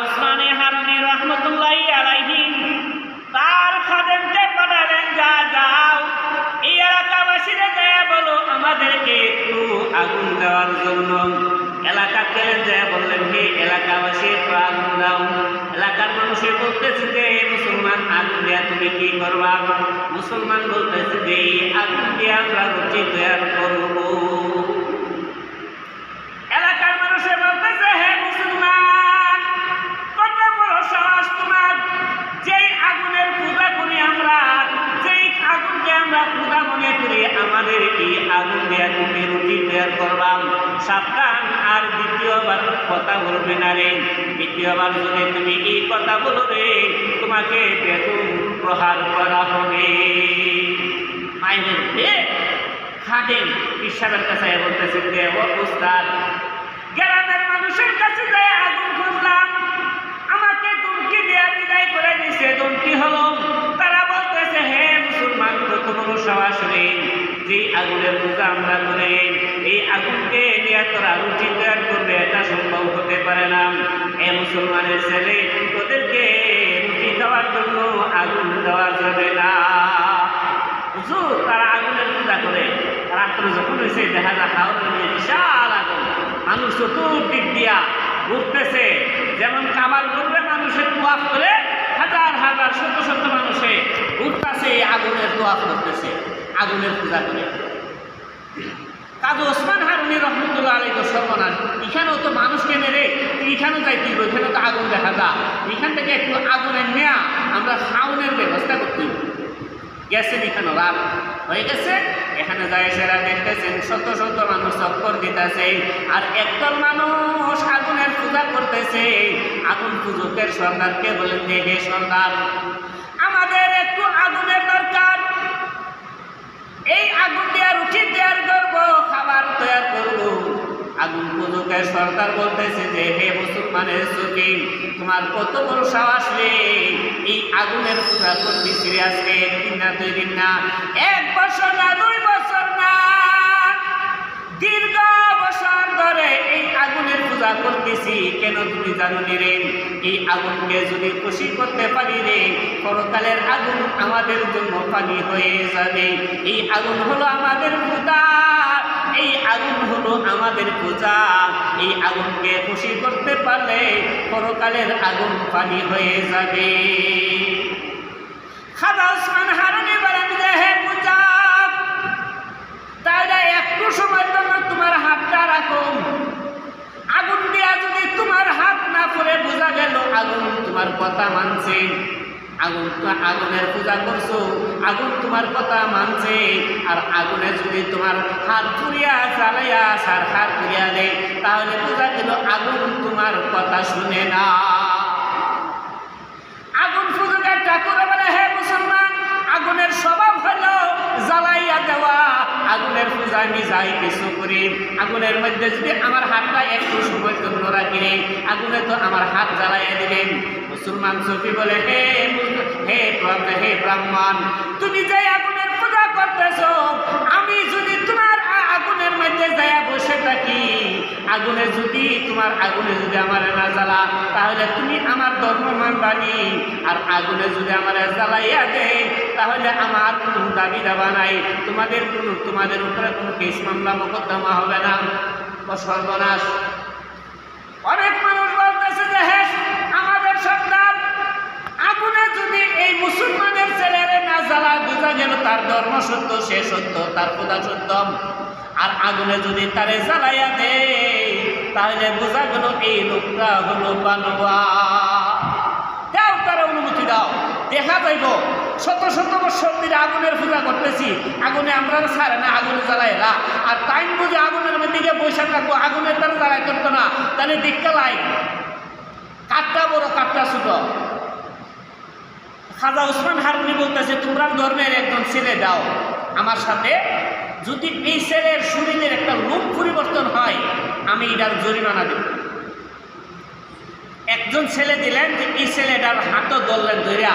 ওসমানে হারুনি রহমতুল্লাহি আলাইহি, তার খাদেমকে পাঠালেন, যা, যাও। এই এলাকাবাসীরা যায় বলো, আমাদেরকে একটু আগুন দেওয়ার জন্য। এলাকা কেলেন যায় বললেন, হে এলাকাবাসী, একটু আগুন দাও। এলাকার মানুষের বলতেছে যে "হে মুসলমান, আগুন দেয়া তুমি কি করবা? মুসলমান বলতেছে যে, "এই আগুন দিয়ে আমরা রুটি তৈরি করব এলাকার মানুষে বলতেছে হে মুসলমান কত বড় সাহস তোমার যেই আগুনের পূজা করি আমরা যেই আগুনকে আমরা পূজা মনে করি আমাদের এই আগুন দেয়া তুমি রুটি তৈরি করবাম। সাবধান, আর দ্বিতীয়বার কথা বলবে না রে। দ্বিতীয়বার যদি তুমি এই কথা বলো রে, তোমাকে বেতন প্রহার করা হবে। মাইনের হে খাদেম ঈশ্বরের কাছে বলতেছেন যে ও উস্তাদ গ্রামের মানুষের কাছে যাই আগুন খুঁজলাম। আমাকে দুমকি দেয়া, বিদায় করে দিছে। দুমকি হলো, তারা বলতেছে, হে মুসলমান কত বড় সাহস রে যে আগুনের পূজা আমরা করে। এই আগুনকে নিয়ে তোরা রুটি তৈরি করবে, এটা সম্ভব হতে পারে না। এ মুসলমানের ছেলে তোদেরকে রুটি দেওয়ার জন্য আগুন দেওয়া যাবে না। তারা আগুনের পূজা করে। রাত্র যখন হয়েছে দেখা যায় হাওড়ের নিয়ে বিশাল আগুন। মানুষ চতুর্দিক দিয়া ঘুরতেছে। যেমন কাবার করবে মানুষের তোয়াফ করে হাজার হাজার শত শত মানুষে এই আগুনের তোয়াফ করতেছে। আগুনের পূজা করে। কাজু ওসমান হারুনি রহমতুল্লাহ আলী তো সর্বনাশ এখানেও তো মানুষকে মেরে, এখানেও যাইতে হবে এখানে তো আগুন দেখা যা এখান থেকে একটু আগুনের নেয়া আমরা খাউনের ব্যবস্থা করতে গেছেন এখানে রাত হয়ে গেছে, এখানে যায় সেরা দেখতেছেন, শত শত মানুষ চক্কর দিতেছে। আর একদল মানুষ আগুনের পূজা করতেছে। আগুন পূজকের সর্দারকে বলেন যে হে সর্দার, আমাদের একটু আগুনের এই আগুন দেওয়ার রুটি দেওয়ার করব খাবার তৈরি করব আগুন পূজকের সরকার বলতেছে যে, হে মুসলমানের সুখী তোমার কত বড় সাহস রে। এই আগুনের পূজা করতেছি রে আজকে একদিন না, দুই দিন না, এক বছর না, দুই বছর না। দীর্ঘ বছর ধরে এই আগুনের পূজা করতেছি, কেন তুমি জানো রে? এই আগুনকে যদি খুশি করতে পারি রে, পরকালের আগুন আমাদের জন্য পানি হয়ে যাবে। এই আগুন হলো আমাদের পূজা এই আগুন হলো আমাদের পূজা। এই আগুনকে খুশি করতে পারলে পরকালের আগুন পানি হয়ে যাবে। খাদা ওসমান হারানি বলেন যে একটু সময় জন্য তোমার হাতটা রাখো। আগুন দিয়া যদি তোমার হাত না পড়ে, বোঝা গেল আগুন তোমার কথা মানছে। আগুন তো আগুনের পূজা করছ, আগুন তোমার কথা মানছে। আর আগুনে যদি তোমার হাত পুড়িয়া জ্বালাইয়া সার হাত পুড়িয়া দেয়, তাহলে বোঝা গেল আগুন তোমার কথা শুনে না। আগুন পূজকের ঠাকুর বলে, হে মুসলমান, আগুনের স্বভাব হলো জ্বালাইয়া দেওয়া আগুনের পূজা আমি যাই কিছু করি। আগুনের মধ্যে যদি আমার হাতটা একটু সময় রাখি রে, আগুনে তো আমার হাত জ্বালাইয়া দিবেন মুসলমান সফি বলে হে হে হে ব্রাহ্মণ তুমি যে আগুনের পূজা করতেছ আমি যদি তোমার আগুনের মধ্যে যাইয়া বসে থাকি আগুনে যদি তোমার আগুনে যদি আমার না জ্বালা তাহলে তুমি আমার ধর্ম মানবানি। আর আগুনে যদি আমার জ্বালাইয়া দেয় তাহলে আমার কোনো দাবি দাবা নাই। তোমাদের কোনো, তোমাদের উপরে কোনো কেস মামলা মোকদ্দমা হবে না। ও সর্বনাশ। অনেক মানুষ বলতেছে যে হ্যাঁ আমাদের সন্তান, আগুনে যদি এই মুসলমানের ছেলেরে না জ্বালা বোঝা গেল তার ধর্ম সত্য সে সত্য তার খোদা সত্য আর আগুনে যদি তারে জ্বালাইয়া দেয়, তাহলে বোঝা গেল এই লোকটা হলো বানোয়া দাও তার অনুমতি দাও, দেখা যাইব। শত শত বছর ধরে আগুনের পূজা করতেছি। আগুনে আমরা ছাড়ে না, আগুনে জ্বালাইলা আর টাইম বুঝে আগুনের মধ্যে গিয়ে বৈশা থাকব আগুনের তারা জ্বালাই করতো না। তাহলে দীক্ষা লাই, কাঠটা বড়, কাঠটা ছোট। খাজা উসমান হারুনি বলতেছে, তোমরা ধর্মের একজন ছেলে দাও। আমার সাথে যদি এই ছেলের শরীরের একটা রূপ পরিবর্তন হয়, আমি এটার জরিমানা দেব। একজন ছেলে দিলেন যে, এই ছেলেটার হাতও ধরলেন ধরিয়া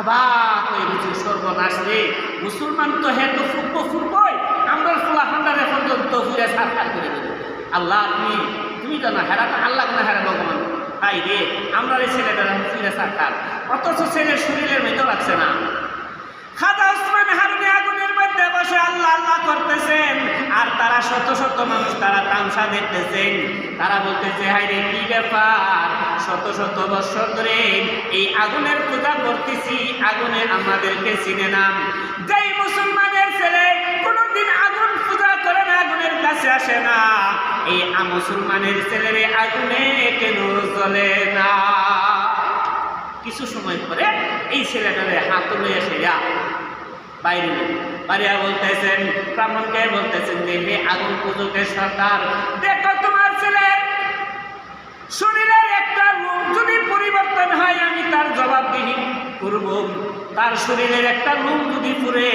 অবাক হয়ে গেছে সর্বনাশ রে। মুসলমান তো হ্যাঁ তো ফুটবো ফুটবই আমরা ফুলা ফান্ডারে পর্যন্ত ফুলে সারকার করে দেবে। আল্লাহ, তুমি তুমি তো না হেরা আল্লাহ না হেরা ভগবান। তাই রে, আমরা এই ছেলেটা ফুলে সারকার অথচ ছেলের শরীরের মধ্যে লাগছে না। খাজা ওসমান হারুনি আগুনের মধ্যে বসে আল্লাহ আল্লাহ করতেছেন। আর তারা শত শত মানুষ তারা তামসা দেখতেছেন। তারা বলতেছে হাই রে, কি ব্যাপার? শত শত বছর ধরে এই আগুনের পূজা করতেছি, আগুনে আমাদেরকে চিনে নাম যেই মুসলমানের ছেলে কোনোদিন আগুন পূজা করে না, আগুনের কাছে আসে না। এই মুসলমানের ছেলেরে আগুনে কেন জ্বলে না? কিছু সময় পরে এই ছেলেটারে হাত লইয়া সেরা বাইরে। বাড়িয়া বলতেছেন, ব্রাহ্মণকে বলতেছেন যে আগুন পুজোকে সরকার দেখো তোমার ছেলে শরীরের একটা রূপ যদি পরিবর্তন হয় আমি তার জবাবদিহি করব তার শরীরের একটা রুম যদি পুরে,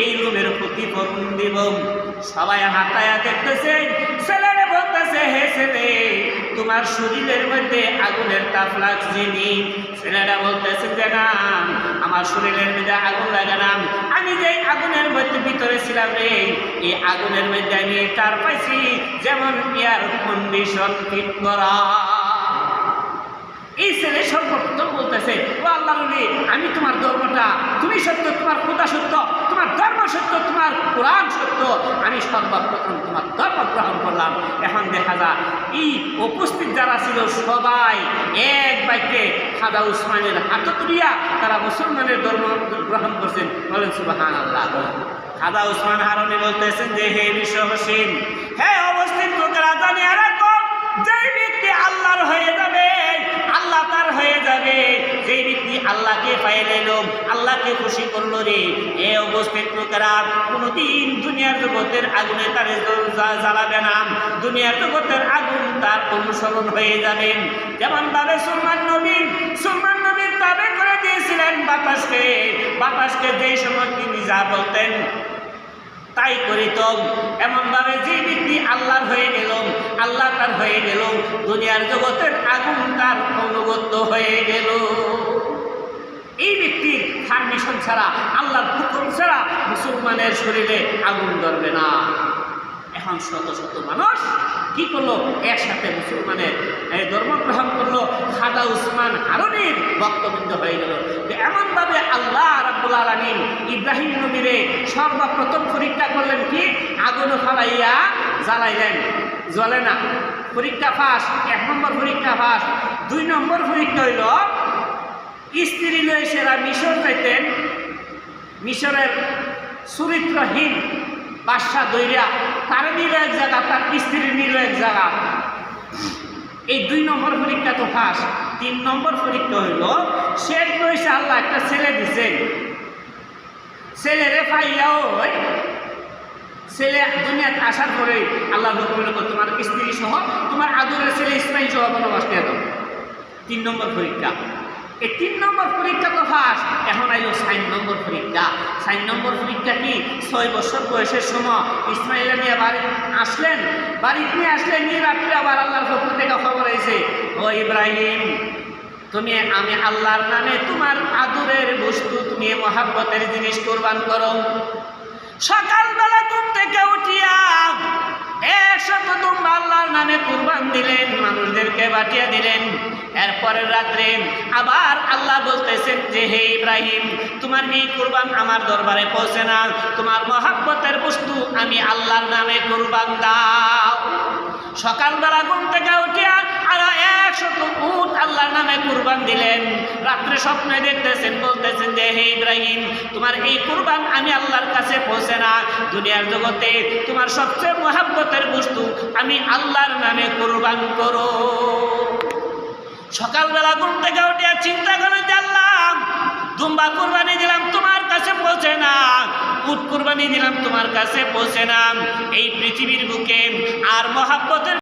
এই রুমের প্রতিফলন দিব। সবাই হাতায়া দেখতেছে, ছেলেরে বলতেছে, হে ছেলে, তোমার শরীরের মধ্যে আগুনের তাপ লাগছে নি? ছেলেরা বলতেছে, যে না, আমার শরীরের মধ্যে আগুন লাগে না। আমি যে আগুনের মধ্যে ভিতরে ছিলাম রে, এই আগুনের মধ্যে আমি তার পাইছি? যেমন এয়ার কন্ডিশন ফিট করা। এই ছেলে সর্বপ্রথম বলতেছে, ও আল্লাহ আমি তোমার ধর্মটা, তুমি সত্য, তোমার খোদা সত্য, তোমার ধর্ম সত্য, তোমার কোরআন সত্য। আমি সর্বপ্রথম তোমার ধর্ম গ্রহণ করলাম। এখন দেখা যা এই উপস্থিত যারা ছিল সবাই এক বাক্যে খাদা উসমানের হাত তুলিয়া তারা মুসলমানের ধর্ম গ্রহণ করছেন। বলেন সুবাহান আল্লাহ খাদা উসমান হারনি বলতেছেন যে, হে বিশ্বহসীন, হে অবস্থিত লোকেরা জানিয়ে রাখো যে ব্যক্তি আল্লাহর হয়ে যাবে তার হয়ে যাবে। যে ব্যক্তি আল্লাহকে পাইলে লোক আল্লাহকে খুশি করল রে, এ অবস্থায় লোকেরা কোনোদিন দুনিয়ার জগতের আগুনে তার জ্বালাবে না। দুনিয়ার জগতের আগুন তার অনুসরণ হয়ে যাবে। যেমন ভাবে সুলমান নবী, সুলমান নবীর তাবে করে দিয়েছিলেন বাতাসকে। বাতাসকে যেই সময় তিনি যা বলতেন তাই করিত এমনভাবে যে ব্যক্তি আল্লাহর হয়ে গেল, আল্লাহ তার হয়ে গেল, দুনিয়ার জগতের আগুন তার অনুগত হয়ে গেল। এই ব্যক্তির ফার্মিশন ছাড়া, আল্লাহর হুকুম ছাড়া মুসলমানের শরীরে আগুন ধরবে না। এখন শত শত মানুষ, কি করল? একসাথে মুসলমানের ধর্ম গ্রহণ করল। খাদা উসমান হারুনির বক্তবৃন্দ হয়ে গেল। এমনভাবে আল্লাহ রাব্বুল আলামিন ইব্রাহিম নবীরে সর্বপ্রথম পরীক্ষা করলেন কি? আগুন ফালাইয়া জ্বালাইলেন। জ্বলে না। পরীক্ষা ফাঁস, এক নম্বর পরীক্ষা ফাঁস। দুই নম্বর পরীক্ষা হইল, স্ত্রী লয়ে সেরা মিশর যাইতেন। মিশরের চরিত্রহীন বাদশাহ দৈরা তার নিল এক জায়গা তার স্ত্রী নিল এক জায়গা। এই দুই নম্বর পরীক্ষা তো ফাঁস। তিন নম্বর পরীক্ষা হইল শেষ রয়েছে আল্লাহ একটা ছেলে দিছেন ছেলেরে পাইয়াও ছেলে দুনিয়াতে আসার পরে আল্লাহ হুকুম হলো, তোমার স্ত্রী সহ তোমার আদরের ছেলে ইসমাইল সহ বনবাস নিয়ে তিন নম্বর পরীক্ষা। এই তিন নম্বর পরীক্ষা তো ফার্স্ট এখন আইলো সাইন নম্বর পরীক্ষা। সাইন নম্বর পরীক্ষা কি? ছয় বছর বয়সের সময় ইসমাইলা নিয়ে বাড়ি আসলেন? বাড়িতে নিয়ে আসলেন, নিয়ে রাত্রে আবার আল্লাহর পক্ষ থেকে খবর এসে ও ইব্রাহিম, তুমি, আমি আল্লাহর নামে তোমার আদরের বস্তু, তুমি মহাব্বতের জিনিস কোরবান করো। সকালবেলা ঘুম থেকে উঠিয়া একশত তোমরা আল্লাহর নামে কুরবান দিলেন, মানুষদেরকে বাটিয়া দিলেন। এরপরের রাত্রে আবার আল্লাহ বলতেছেন যে, হে ইব্রাহিম, তোমার এই কুরবান আমার দরবারে পৌঁছে না তোমার মহাব্বতের বস্তু আমি আল্লাহর নামে কুরবান দাও। সকালবেলা ঘুম থেকে উঠিয়া আর একশত উট আল্লাহর নামে কুরবান দিলেন। রাত্রে স্বপ্নে দেখতেছেন, বলতেছেন যে, হে ইব্রাহিম, তোমার এই কুরবান আমি আল্লাহর কাছে পৌঁছে না দুনিয়ার জগতে তোমার সবচেয়ে মহাব্বতের বস্তু আমি আল্লাহর নামে কুরবান করো। সকালবেলা ঘুম থেকে উঠে চিন্তা করে জানলাম, দুম্বা কুরবানি দিলাম, তোমার কাছে পৌঁছে না। উট কুরবানি দিলাম, তোমার কাছে পৌঁছে না। এই পৃথিবীর বুকে আর মহাব্বতের